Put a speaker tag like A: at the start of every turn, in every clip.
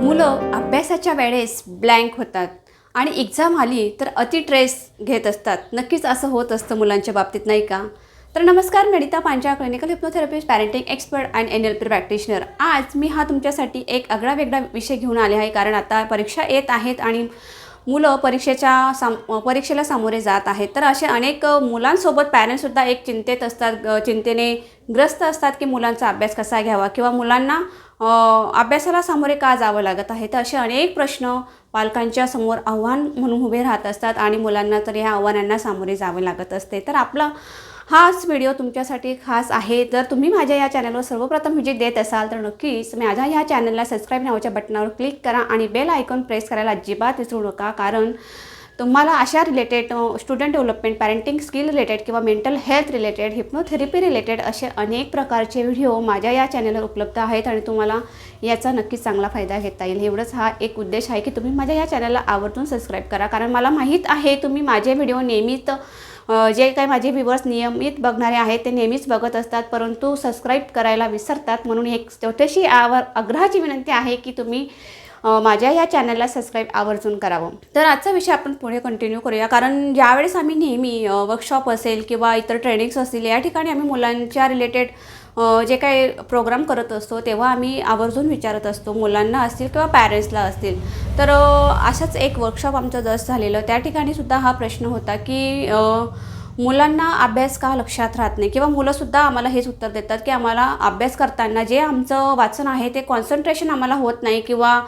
A: मुलं अभ्यासाच्या वेळेस ब्लँक होतात. आणि एक्झाम आली तर अति ट्रेस घेत असतात. नक्कीच असं होत असतं मुलांच्या बाबतीत नाही का? तर नमस्कार Nadita Pancha clinical hypnotherapist parenting expert and N L P practitioner आज मी हा तुमच्यासाठी एक आगळा वेगळा विषय घेऊन आले आहे कारण आता परीक्षा येत आहेत आणि मुलं परीक्षेच्या साम परीक्षेला सामोरे जात आहेत. तर असे अनेक मुलांसोबत पॅरेंट्ससुद्धा एक चिंतेत असतात चिंतेने ग्रस्त असतात की मुलांचा अभ्यास कसा घ्यावा किंवा मुलांना अभ्यासाला सामोरे का जावं लागत आहे? तर असे अनेक प्रश्न पालकांच्या समोर आव्हान म्हणून उभे राहत असतात आणि मुलांना तर ह्या आव्हानांना सामोरे जावे लागत असते. तर आपला हाच व्हिडिओ तुमच्यासाठी खास आहे. जर तुम्ही माझ्या या चॅनलवर सर्वप्रथम व्हिजिट देत असाल तर नक्कीच माझ्या ह्या चॅनलला सबस्क्राईब नावाच्या बटनावर क्लिक करा आणि बेल आयकॉन प्रेस करायला अजिबात विसरू नका. कारण तुम्हाला अशा related student development parenting skill related किंवा mental health related hypnotherapy related असे अनेक प्रकारचे व्हिडिओ माझ्या या चॅनलवर उपलब्ध आहेत आणि तुम्हाला याचा नक्कीच चांगला फायदा घेता येईल. एवढंच हा एक उद्देश आहे की तुम्ही माझ्या या चॅनलला आवर्जून सबस्क्राईब करा. कारण मला माहीत आहे तुम्ही माझे व्हिडिओ नेहमीच जे काही माझे व्ह्युअर्स नियमित बघणारे आहेत ते नेहमीच बघत असतात परंतु सबस्क्राईब करायला विसरतात. म्हणून एक छोटीशी आवर आग्रहाची विनंती आहे की तुम्ही माझ्या या चॅनलला सबस्क्राईब आवर्जून करावं. तर आजचा विषय आपण पुढे कंटिन्यू करूया. कारण ज्यावेळेस आम्ही नेहमी वर्कशॉप असेल किंवा इतर ट्रेनिंग्स असतील या ठिकाणी आम्ही मुलांच्या रिलेटेड जे काही प्रोग्राम करत असतो तेव्हा आम्ही आवर्जून विचारत असतो. मुलांना असतील किंवा पॅरेंट्सला असतील. तर असंच असाच एक वर्कशॉप आमचं जस्ट झालेलं. त्या ठिकाणी सुद्धा हा प्रश्न होता की मुलांना अभ्यास का लक्षात राहत नाही? किंवा मुलंसुद्धा आम्हाला हेच उत्तर देतात की आम्हाला अभ्यास करताना जे आमचं वाचन आहे ते कॉन्सन्ट्रेशन आम्हाला होत नाही किंवा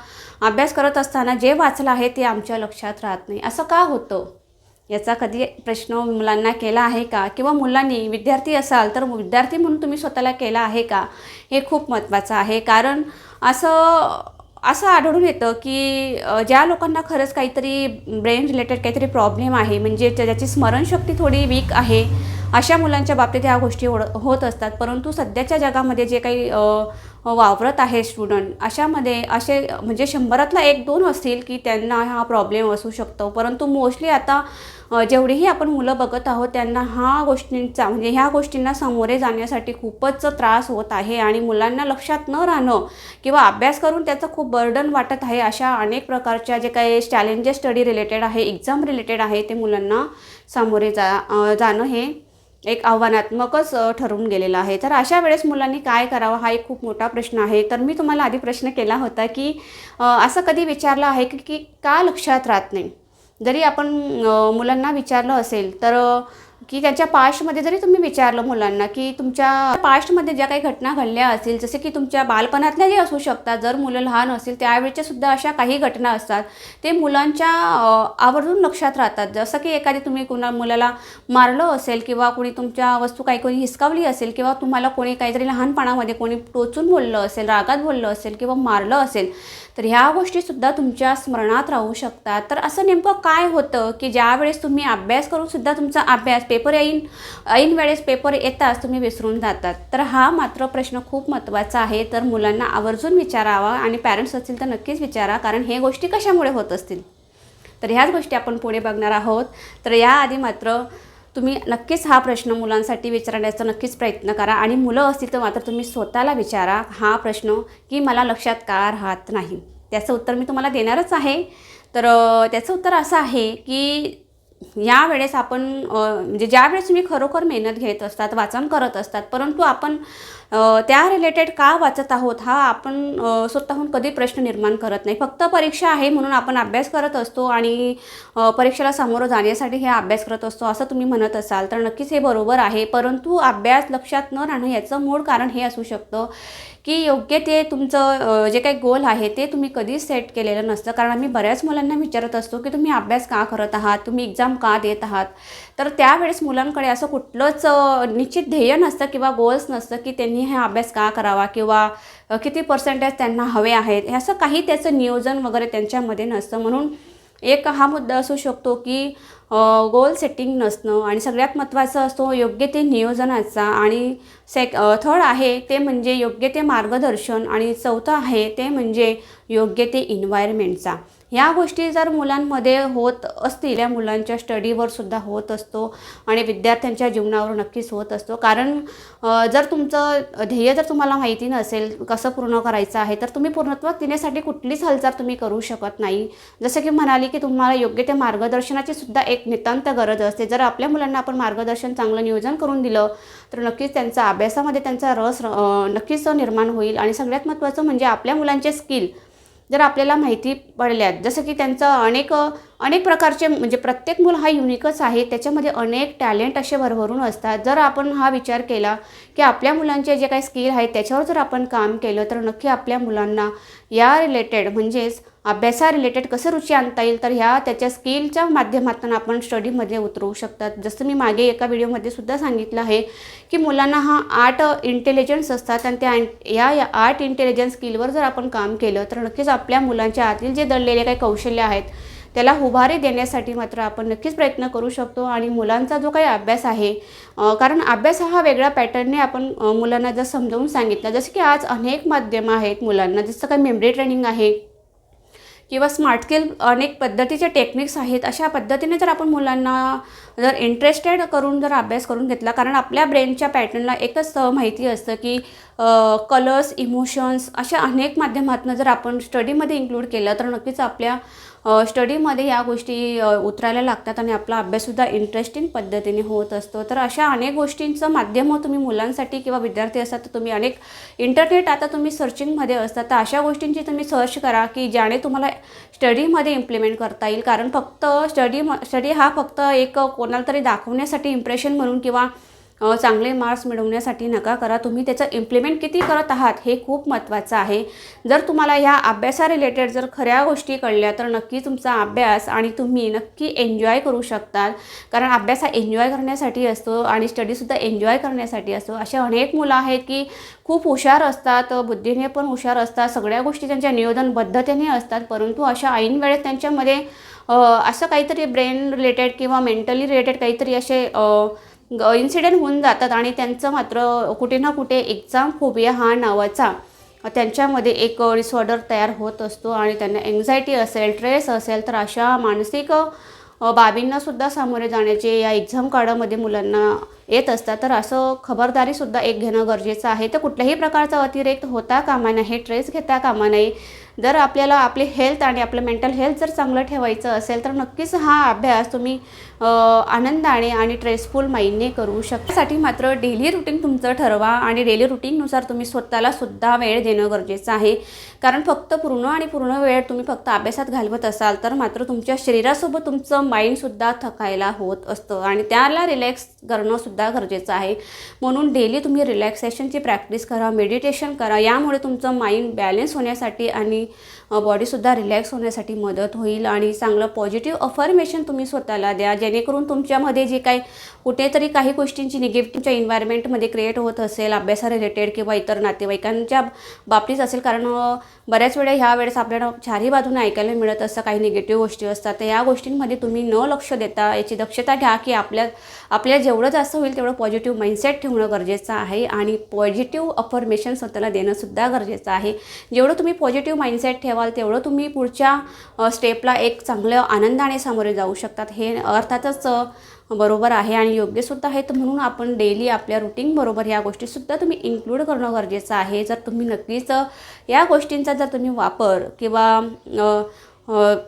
A: अभ्यास करत असताना जे वाचलं आहे ते आमच्या लक्षात राहत नाही. असं का होतं? याचा कधी प्रश्न मुलांना केला आहे का? किंवा मुलांनी विद्यार्थी असाल तर विद्यार्थी म्हणून तुम्ही स्वतःला केला आहे का? हे खूप महत्त्वाचं आहे. कारण असं असं आढळून येतं की ज्या लोकांना खरंच काहीतरी ब्रेन रिलेटेड काहीतरी प्रॉब्लेम आहे म्हणजे ज्याची स्मरणशक्ती थोडी वीक आहे अशा मुलांच्या बाबतीत ह्या गोष्टी होड होत असतात. परंतु सध्याच्या जगामध्ये जे काही वावरत आहे स्टुडंट अशामध्ये असे म्हणजे शंभरातला एक दोन असतील की त्यांना हा प्रॉब्लेम असू शकतो. परंतु मोस्टली आता जेवढीही आपण मुलं बघत आहोत त्यांना हा गोष्टींचा म्हणजे ह्या गोष्टींना सामोरे जाण्यासाठी खूपच त्रास होत आहे आणि मुलांना लक्षात न राहणं किंवा अभ्यास करून त्याचं खूप बर्डन वाटत आहे अशा अनेक प्रकारच्या जे काही चॅलेंजेस स्टडी रिलेटेड आहे एक्झाम रिलेटेड आहे ते मुलांना सामोरे जा जाणं हे एक आव्हानात्मकच ठरून गेलेलं आहे. तर अशा वेळेस मुलांनी काय करावं हा एक खूप मोठा प्रश्न आहे. तर मी तुम्हाला आधी प्रश्न केला होता की असं कधी विचारलं आहे की की का लक्षात राहत नाही? जरी आपण मुलांना विचारलं असेल तर की त्याच्या पास्टमध्ये जरी तुम्ही विचारलं मुलांना की तुमच्या पास्टमध्ये ज्या काही घटना घडल्या असतील जसे की तुमच्या बालपणातल्याही असू शकतात जर मुलं लहान असतील त्यावेळच्या सुद्धा अशा काही घटना असतात ते मुलांच्या आवर्जून लक्षात राहतात. जसं की एखादी तुम्ही कुणा मुलाला मारलं असेल किंवा कोणी तुमच्या वस्तू काही कोणी हिसकावली असेल किंवा तुम्हाला कोणी काहीतरी लहानपणामध्ये कोणी टोचून बोललं असेल रागात बोललं असेल किंवा मारलं असेल तर ह्या गोष्टीसुद्धा तुमच्या स्मरणात राहू शकतात. तर असं नेमकं काय होतं की ज्यावेळेस तुम्ही अभ्यास करूनसुद्धा तुमचा अभ्यास पेपर येईन ऐन वेळेस पेपर येताच तुम्ही विसरून जातात. तर हा मात्र प्रश्न खूप महत्त्वाचा आहे. तर मुलांना आवर्जून विचारावा आणि पॅरेंट्स असतील तर नक्कीच विचारा कारण हे गोष्टी कशामुळे होत असतील? तर ह्याच गोष्टी आपण पुढे बघणार आहोत. तर याआधी मात्र तुम्ही नक्कीच हा प्रश्न मुलांसाठी विचारण्याचा नक्कीच प्रयत्न करा आणि मुलं असतील तर मात्र तुम्ही स्वतःला विचारा हा प्रश्न की मला लक्षात का राहत नाही? त्याचं उत्तर मी तुम्हाला देणारच आहे. तर त्याचं उत्तर असं आहे की ह्या वेळेस आपण म्हणजे ज्यावेळेस तुम्ही खरोखर मेहनत घेत असतात वाचन करत असतात परंतु आपण त्या रिलेटेड का वाचत आहोत हा आपण स्वतःहून कधी प्रश्न निर्माण करत नाही. फक्त परीक्षा आहे म्हणून आपण अभ्यास करत असतो आणि परीक्षेला सामोरं जाण्यासाठी हे अभ्यास करत असतो असं तुम्ही म्हणत असाल तर नक्कीच हे बरोबर आहे. परंतु अभ्यास लक्षात न राहणं याचं मूळ कारण हे असू शकतं की योग्य ते तुमचं जे काही गोल आहे ते तुम्ही कधीच सेट केलेलं नसतं. कारण आम्ही बऱ्याच मुलांना विचारत असतो की तुम्ही अभ्यास का करत आहात? तुम्ही एक्झाम का देत आहात? तर त्यावेळेस मुलांकडे असं कुठलंच निश्चित ध्येय नसतं किंवा गोल्स नसतं की त्यांनी हा अभ्यास का करावा किंवा किती पर्सेंटेज त्यांना हवे आहेत हे असं काही त्याचं नियोजन वगैरे त्यांच्यामध्ये नसतं. म्हणून एक हा मुद्दा असू शकतो की गोल सेटिंग नसणं आणि सगळ्यात महत्त्वाचं असतो योग्य ते नियोजनाचा आणि सेक थर्ड आहे ते म्हणजे योग्य ते मार्गदर्शन आणि चौथं आहे ते म्हणजे योग्य ते इन्व्हायरमेंटचा ह्या गोष्टी जर मुलांमध्ये होत असतील या मुलांच्या स्टडीवर सुद्धा होत असतो आणि विद्यार्थ्यांच्या जीवनावर नक्कीच होत असतो. कारण जर तुमचं ध्येय जर तुम्हाला माहिती नसेल कसं पूर्ण करायचं आहे तर तुम्ही पूर्णत्वात देण्यासाठी कुठलीच हालचाल तुम्ही करू शकत नाही. जसं की म्हणाली की तुम्हाला योग्य त्या मार्गदर्शनाची सुद्धा एक नितांत गरज असते. जर आपल्या मुलांना आपण मार्गदर्शन चांगलं नियोजन करून दिलं तर नक्कीच त्यांचा अभ्यासामध्ये त्यांचा रस नक्कीच निर्माण होईल. आणि सगळ्यात महत्त्वाचं म्हणजे आपल्या मुलांचे स्किल जर आपल्याला माहिती पडल्यात जसं की त्यांचं अनेक अनेक प्रकारचे म्हणजे प्रत्येक मूल हा युनिकच आहे. त्याच्यामध्ये अनेक टॅलेंट असे भरभरून असतात. जर आपण हा विचार केला की आपल्या मुलांचे जे काही स्किल आहेत त्याच्यावर जर आपण काम केलं तर नक्की आपल्या मुलांना या रिलेटेड म्हणजेच अभ्यासा रिलेटेड कसं रुची आणता येईल तर ह्या त्याच्या स्किलच्या माध्यमातून आपण स्टडीमध्ये उतरवू शकतात. जसं मी मागे एका व्हिडिओमध्ये सुद्धा सांगितलं आहे की मुलांना हा आर्ट इंटेलिजन्स असतात आणि त्या या या आर्ट इंटेलिजन्स स्किलवर जर आपण काम केलं तर नक्कीच आपल्या मुलांच्या आतील जे दडलेले काही कौशल्य आहेत त्याला उभारी देण्यासाठी मात्र आपण नक्कीच प्रयत्न करू शकतो आणि मुलांचा जो काही अभ्यास आहे कारण अभ्यास हा वेगळ्या पॅटर्नने आपण मुलांना जर समजावून सांगितलं जसं की आज अनेक माध्यमं आहेत मुलांना जसं काही मेमरी ट्रेनिंग आहे किंवा स्मार्ट स्किल अनेक पद्धतीचे टेक्निक्स आहेत अशा पद्धतीने जर आपण मुलांना जर इंटरेस्टेड करून जर अभ्यास करून घेतला कारण आपल्या ब्रेनच्या पॅटर्नला एकच माहिती असतं की कलर्स इमोशन्स अशा अनेक माध्यमातून जर आपण स्टडीमध्ये इन्क्लूड केलं तर नक्कीच आपल्या स्टडीमध्ये या गोष्टी उतरायला लागतात आणि आपला अभ्याससुद्धा इंटरेस्टिंग पद्धतीने होत असतो. तर अशा अनेक गोष्टींचं माध्यम हो तुम्ही मुलांसाठी किंवा विद्यार्थी असतात तर तुम्ही अनेक इंटरनेट आता तुम्ही सर्चिंगमध्ये असतात तर अशा गोष्टींची तुम्ही सर्च करा की ज्याने तुम्हाला स्टडीमध्ये इम्प्लिमेंट करता येईल. कारण फक्त स्टडी स्टडी हा फक्त एक कोणाला तरी दाखवण्यासाठी इम्प्रेशन म्हणून किंवा चांगले मार्क्स मिळवण्यासाठी नका करा. तुम्ही त्याचं इम्प्लिमेंट किती करत आहात हे खूप महत्त्वाचं आहे. जर तुम्हाला ह्या अभ्यासा रिलेटेड जर खऱ्या गोष्टी कळल्या तर नक्की तुमचा अभ्यास आणि तुम्ही नक्की एन्जॉय करू शकतात कारण अभ्यास हा एन्जॉय करण्यासाठी असतो आणि स्टडीसुद्धा एन्जॉय करण्यासाठी असतो. असे अनेक मुलं आहेत की खूप हुशार असतात बुद्धीने पण हुशार असतात सगळ्या गोष्टी त्यांच्या नियोजनबद्धतेने असतात परंतु अशा ऐन वेळेस त्यांच्यामध्ये असं काहीतरी ब्रेन रिलेटेड किंवा मेंटली रिलेटेड काहीतरी असे इन्सिडेंट होऊन जातात आणि त्यांचं मात्र कुठे ना कुठे एक्झाम फोबिया हा नावाचा. त्यांच्यामध्ये एक डिसऑर्डर तयार होत असतो आणि त्यांना एन्झायटी असेल ट्रेस असेल तर अशा मानसिक बाबींनासुद्धा सामोरे जाण्याचे या एक्झाम काळामध्ये मुलांना येत असतात. तर असं खबरदारीसुद्धा एक घेणं गरजेचं आहे. तर कुठल्याही प्रकारचा अतिरेक होता कामा नाही ट्रेस घेता कामा नये. जर आपल्याला आपली हेल्थ आणि आपलं मेंटल हेल्थ जर चांगलं ठेवायचं असेल तर नक्कीच हा अभ्यास तुम्ही आनंदाने आणि ट्रेसफुल माइंडने करू शकण्यासाठी मात्र डेली रुटीन तुमचं ठरवा आणि डेली रुटीननुसार तुम्ही स्वतःला सुद्धा वेळ देणं गरजेचं आहे. कारण फक्त पूर्ण आणि पूर्ण वेळ तुम्ही फक्त अभ्यासात घालवत असाल तर मात्र तुमच्या शरीरासोबत तुमचं माइंडसुद्धा थकायला होत असतं आणि त्याला रिलॅक्स करणंसुद्धा गरजेचं आहे. म्हणून डेली तुम्ही रिलॅक्सेशनची प्रॅक्टिस करा मेडिटेशन करा. यामुळे तुमचं माइंड बॅलेन्स होण्यासाठी आणि बॉडीसुद्धा रिलॅक्स होण्यासाठी मदत होईल आणि चांगलं पॉझिटिव्ह अफर्मेशन तुम्ही स्वतःला द्या. जेणेकरून तुमच्यामध्ये जे काही कुठेतरी काही गोष्टींची निगेटिव्हच्या इन्व्हायरमेंटमध्ये क्रिएट होत असेल अभ्यासा रिलेटेड किंवा इतर नातेवाईकांच्या बाबतीत असेल. कारण बऱ्याच वेळा ह्या वेळेस आपल्याला चारही बाजूने ऐकायला मिळत असतं. काही निगेटिव्ह गोष्टी असतात. तर या गोष्टींमध्ये तुम्ही न लक्ष देता याची दक्षता घ्या की आपल्या आपल्याला जेवढं जास्त होईल तेवढं पॉझिटिव्ह माइंडसेट ठेवणं गरजेचं आहे. आणि पॉझिटिव्ह अफर्मेशन स्वतःला देणंसुद्धा गरजेचं आहे. जेवढं तुम्ही पॉझिटिव्ह माइंडसेट ठेवाल तेवढं तुम्ही पुढच्या स्टेपला एक चांगलं आनंदाने सामोरे जाऊ शकतात. हे अर्थ अर्थातच बरोबर आहे आणि योग्यसुद्धा आहे तर म्हणून आपण डेली आपल्या रुटीनबरोबर ह्या गोष्टीसुद्धा तुम्ही इन्क्लूड करणं गरजेचं आहे. जर तुम्ही नक्कीच या गोष्टींचा जर तुम्ही वापर किंवा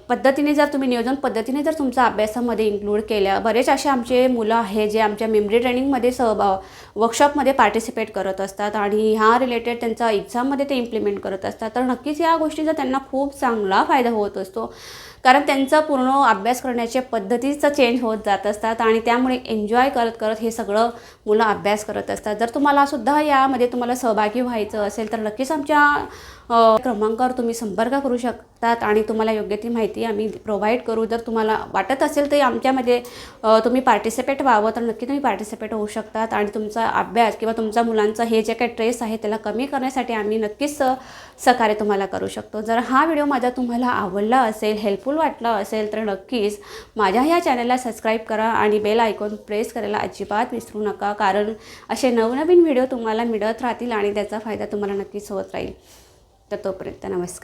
A: पद्धतीने जर तुम्ही नियोजन पद्धतीने जर तुमचा अभ्यासामध्ये इन्क्लूड केल्या बरेच असे आमचे मुलं आहे जे आमच्या मेमरी ट्रेनिंगमध्ये सहभाग वर्कशॉपमध्ये पार्टिसिपेट करत असतात आणि ह्या रिलेटेड त्यांचा एक्झाममध्ये ते इम्प्लिमेंट करत असतात. तर नक्कीच या गोष्टीचा त्यांना खूप चांगला फायदा होत असतो. कारण त्यांचा पूर्ण अभ्यास करण्याच्या पद्धतीचं चेंज होत जात असतात आणि त्यामुळे एन्जॉय करत करत हे सगळं मुलं अभ्यास करत असतात. जर तुम्हाला सुद्धा यामध्ये तुम्हाला सहभागी व्हायचं असेल तर नक्कीच आमच्या क्रमांकावर तुम्ही संपर्क करू शकतात आणि तुम्हाला योग्य ती माहिती आम्ही प्रोव्हाइड करू. जर तुम्हाला वाटत असेल तर आमच्यामध्ये तुम्ही पार्टिसिपेट व्हावं तर नक्की तुम्ही पार्टिसिपेट होऊ शकतात आणि तुमचा अभ्यास किंवा तुमचा मुलांचा हे जे काही ट्रेस आहे त्याला कमी करण्यासाठी आम्ही नक्कीच सहकार्य तुम्हाला करू शकतो. जर हा व्हिडिओ माझा तुम्हाला आवडला असेल हेल्पफुल हेल्पफुल वाटला असेल तर नक्कीच माझ्या ह्या चॅनलला सबस्क्राईब करा आणि बेल आयकॉन प्रेस करायला अजिबात विसरू नका. कारण असे नवनवीन व्हिडिओ तुम्हाला मिळत राहतील आणि त्याचा फायदा तुम्हाला नक्कीच होत राहील. तर तोपर्यंत नमस्कार.